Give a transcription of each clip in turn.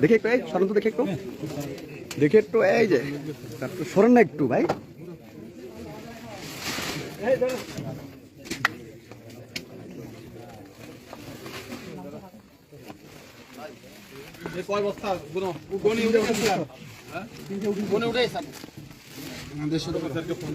দেখে একটু এই দেখে একটু। দেখে একটু এই যে সরেন না একটু ভাই। কয় বস্তা গুনো গনি উঠে উঠেছে হ্যাঁ গনি উঠে স্যার আমাদের শুধু স্যারকে ফোন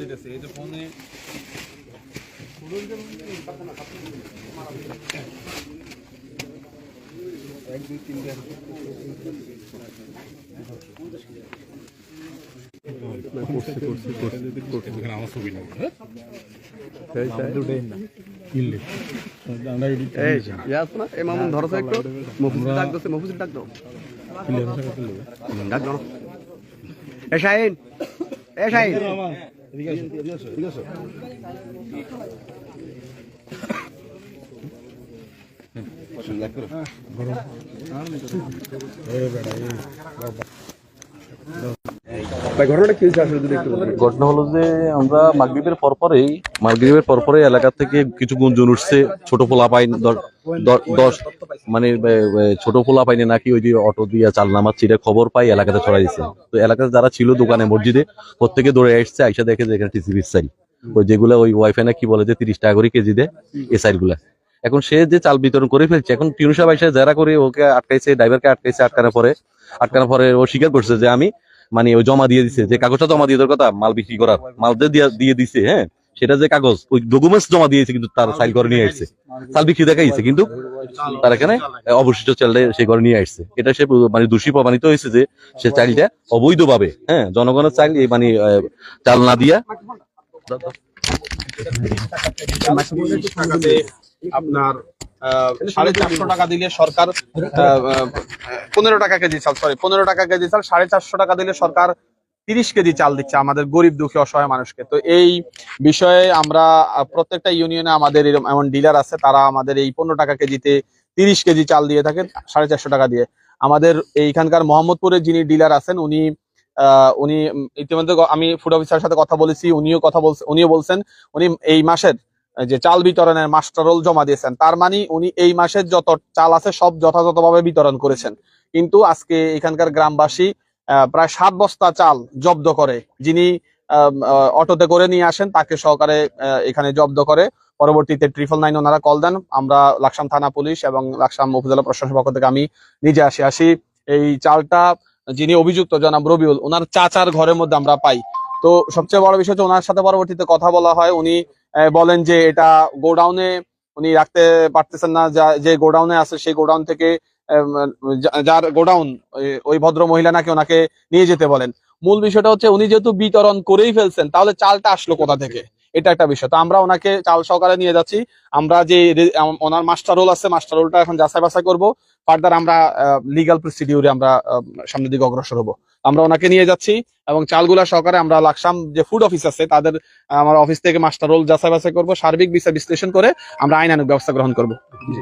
ইয়ে এই মামুন ধরো একটু মফুজের ডাক দোছে মফুজের ডাক দাও ডাক না। এ শাহিন এ শাহিন ভাই ঘটনাটা কি হয়েছে ঘটনা হলো যে আমরা মাগরীবের পরপরেই মাগরীবের পরপরে এলাকা থেকে কিছু গুঞ্জন উঠছে। ছোট পোলা পাইন দশ মানে ছোট পোলা পাইনে নাকি ওই যে অটো দিয়ে চাল নামাচ্ছে এটা খবর পাই এলাকাতে ছড়াই দিছে। তো এলাকাতে যারা ছিল দোকানে মসজিদে প্রত্যেকে দৌড়ে আসছে আইসা দেখে যে এখানে টিসিবি সাইল ওই যেগুলো ওই ওয়াইফাই না কি বলে যে তিরিশ টাকা করে কেজি দেয় এই সাইলগুলা। এখন সে যে চাল বিতরণ করে ফেলছে, এখন টিউনসা বাইসা যারা করে ওকে আটকাইছে, ড্রাইভারকে আটকাইছে, আটকানোর পরে আটকানোর পরে ও স্বীকার করছে যে আমি মানে ও জমা দিয়ে দিছে, যে কাগজটা জমা দিয়ে দেওয়ার কথা, মাল বিক্রি করার, মাল যে দিয়ে দিছে হ্যাঁ? সেটা যে কাগজ, ওই ডকুমেন্টস জমা দিয়েছে কিন্তু তার সাইল করে নিয়ে আসছে। চাল বিক্রি দেখাইছে, কিন্তু তার এখানে অবশিষ্ট চালটা সে করে নিয়ে আসছে। এটা সে মানে দোষী প্রমাণিত হয়েছে যে সে চালটা অবৈধভাবে হ্যাঁ? জনগণের চাল, এই মানে চাল না দিয়া আপনার সাড়ে চারশো টাকা দিলে সরকার পনেরো টাকা কেজি চাল সরি পনেরো টাকা কেজি চাল সাড়ে চারশো টাকা দিলে সরকার তিরিশ কেজি চাল দিচ্ছে আমাদের গরিব দুঃখী অসহায় মানুষকে। তো এই বিষয়ে আমরা প্রত্যেকটা ইউনিয়নে আমাদের এমন ডিলার আছে তারা আমাদের এই পনেরো টাকা কেজিতে তিরিশ কেজি চাল দিয়ে থাকেন সাড়ে চারশো টাকা দিয়ে। আমাদের এইখানকার মোহাম্মদপুরের যিনি ডিলার আছেন উনি আহ, উনি ইতিমধ্যে আমি ফুড অফিসারের সাথে কথা বলেছি উনিও কথা বলছেন উনিও বলছেন উনি এই মাসের যে চাল বিতরণের মাস্টার রোল জমা দিয়েছেন, তার মানে উনি এই মাসের যত চাল আছে সব যথাযথভাবে বিতরণ করেছেন। কিন্তু আজকে এখানকার গ্রামবাসী প্রায় সাত বস্তা চাল জব্দ করে। যিনি অটোতে করে নিয়ে আসেন, তাকে সহকারে এখানে জব্দ করে। পরবর্তীতে ট্রিপল নাইন ওনারা কল দেন। আমরা লাকসাম থানা পুলিশ এবং লাকসাম উপজেলা প্রশাসনের পক্ষ থেকে আমি নিজে আসি আসি। এই চালটা যিনি অভিযুক্ত জনাব রবিউল, ওনার চাচার ঘরের মধ্যে আমরা পাই। তো সবচেয়ে বড় বিষয় হচ্ছে ওনার সাথে পরবর্তীতে কথা বলা হয়। উনি বলেন যে এটা গোডাউনে উনি রাখতে পারতেছেন না, যা- যে গোডাউনে আছে সেই গোডাউন থেকে যার গোডাউন, ওই ভদ্র মহিলা নাকি ওনাকে নিয়ে যেতে বলেন। মূল বিষয়টা হচ্ছে উনি যেহেতু বিতরণ করেই ফেলছেন, তাহলে চালটা আসলো কোথা থেকে? এটা একটা বিষয়। তো আমরা ওনাকে চাল সহকারে নিয়ে যাচ্ছি। আমরা যে ওনার মাস্টার রোল আছে, মাস্টার রোলটা এখন যাচাই বাছাই করব। ফার্দার আমরা লিগাল প্রসিডিউরে আমরা সামনের দিকে অগ্রসর হব। আমরা ওনাকে নিয়ে যাচ্ছি এবং চালগুলা সহকারে আমরা লাকসাম যে ফুড অফিস আছে তাদের আমার অফিস থেকে মাস্টার রোল যাচাই বাছাই করব সার্বিক বিষয় বিশ্লেষণ করে আমরা আইনানুক ব্যবস্থা গ্রহণ করব। যে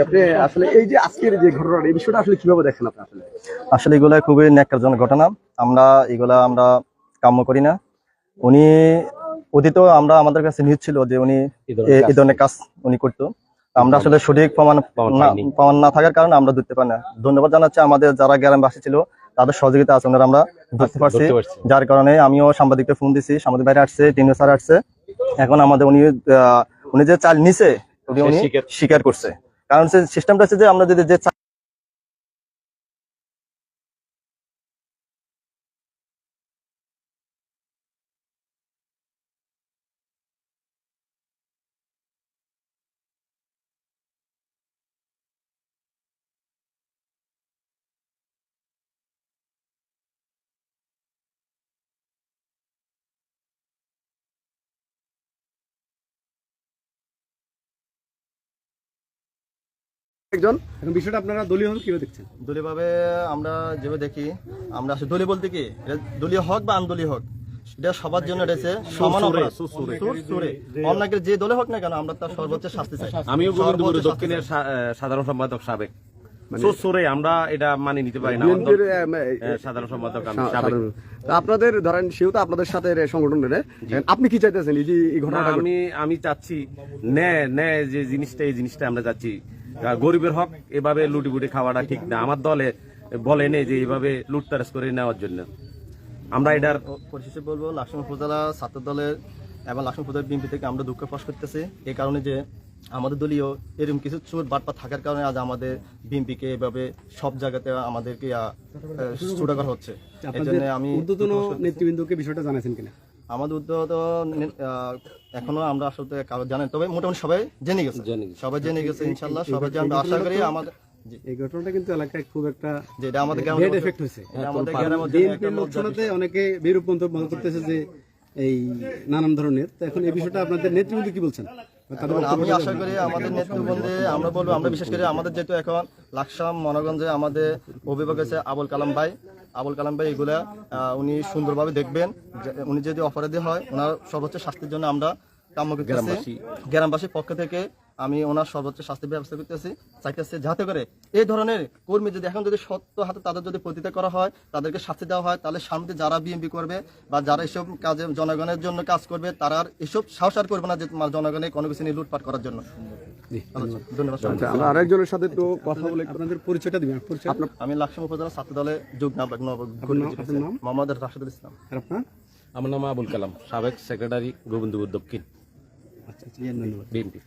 আপনি আসলে এই যে আজকের যে ঘটনাটা এই বিষয়টা আসলে কীভাবে দেখেন আপনি আসলে? আসলে এগুলা খুবই ন্যাক্কারজনক ঘটনা। আমরা এগুলা আমরা কাম্য করি না। উনি অতীতেও আমরা আমাদের কাছে নিউজ ছিল যে উনি এই ধরনের কাজ উনি করতো। আমরা আসলে সঠিক প্রমাণ না- প্রমাণ না থাকার কারণে আমরা ধরতে পারি না। ধন্যবাদ জানাচ্ছি আমাদের যারা গ্রামবাসী ছিল তাদের সহযোগিতা আছে ওনারা আমরা ধরতে পারছি। যার কারণে আমিও সাংবাদিককে ফোন দিছি সাংবাদিক বাইরে আসছে টিনু স্যার আসছে। এখন আমাদের উনি আহ, উনি যে চাল নিছে উনি স্বীকার করছে। কারণ সিস্টেমটা হচ্ছে যে আমরা যদি যে একজন। এখন বিষয়টা আপনারা দলীয় কীভাবে দেখছেন? দলীয়ভাবে আমরা যেভাবে দেখি আমরা আসলে দলীয় বলতে কি? এটা দলীয় হোক বা আন্দোলীয় হোক? এটা সবার জন্য রয়েছে সমান যে দলে হোক না কেন আমরা তার সর্বোচ্চ শাস্তি চাই। আমিও দক্ষিণের সাধারণ সম্পাদক সাবেক। আমরা এটা মানে নিতে পারি না। সাধারণ সম্পাদক আমি আপনাদের ধরেন সেও তো আপনাদের সাথে সংগঠনের আপনি কি চাইতেছেন? এই যে এই আমি আমি চাচ্ছি ন্যায় ন্যায় যে জিনিসটা এই জিনিসটা আমরা চাচ্ছি। গরিবের হক এভাবে লুটি বুটি খাওয়াটা ঠিক না। আমার দলে বলে নেই যে এইভাবে লুটতারাস করে নেওয়ার জন্য। আমরা এটার পরিশেষে বলব লাকসাম উপজেলা ছাত্র দলের এবং লাকসাম উপজেলা বিএনপি থেকে আমরা দুঃখ প্রকাশ করতেছি। এই কারণে যে আমাদের দলীয় এরকম কিছু চোর বাটপা থাকার কারণে আজ আমাদের বিএনপিকে এভাবে সব জায়গাতে আমাদেরকে ছোটা করা হচ্ছে। এই জন্য আমি ঊর্ধ্বতন নেতৃবৃন্দকে বিষয়টা জানাইছেন কিনা? আমাদের আহ, এখনও আমরা আসলে কারও জানেন তবে মোটামুটি সবাই জেনে গেছে। সবাই জেনে গেছে ইনশাল্লাহ সবাই জানবে। আশা করি আমাদের এই ঘটনাটা কিন্তু এলাকায় খুব একটা যেটা আমাদের গ্রামের এফেক্ট হয়েছে। আমাদের বিএনপির একটা অনেকে বিরূপ মন্তব্য করতেছে যে এই নানান ধরনের। তো এখন এই বিষয়টা আপনাদের নেতৃবৃন্দ কি বলছেন? আমি আশা করি আমাদের নেতৃবৃন্দে আমরা বলব আমরা বিশেষ করে আমাদের যেহেতু এখন লাকসাম মনোগঞ্জে আমাদের অভিভাবক আছে আবুল কালাম ভাই। আবুল কালাম ভাই এগুলা উনি সুন্দরভাবে দেখবেন। উনি যদি অপরাধী হয় ওনার সর্বোচ্চ শাস্তির জন্য আমরা কাম্য করতেছি। গ্রামবাসীর পক্ষ থেকে আমি ওনার সর্বোচ্চ শাস্তির ব্যবস্থা করতেছি। চাইতেছি যাতে করে এই ধরনের কর্মী যদি এখন যদি সত্য হাতে তাদের যদি প্রতিতা করা হয় তাদেরকে শাস্তি দেওয়া হয় তাহলে সামনে যারা বিএনপি করবে বা যারা এসব কাজে জনগণের জন্য কাজ করবে তারা আর এসব সাহস আর করবে না যে জনগণের কোনো কিছু নিয়ে লুটপাট করার জন্য। ধন্যবাদ। আচ্ছা আমরা আরেকজনের সাথে তো কথা বলে আপনাদের পরিচয়টা দিবেন পরিচয় আমি লাকসাম উপজেলা ছাত্র দলে যোগ নাম নাম- মোহাম্মদ রাশেদুল ইসলাম। আর আপনার? আমার নাম আবুল কালাম সাবেক সেক্রেটারি গোবিন্দপুর দক্ষিণ। আচ্ছা আচ্ছা ধন্যবাদ। বিএনপি।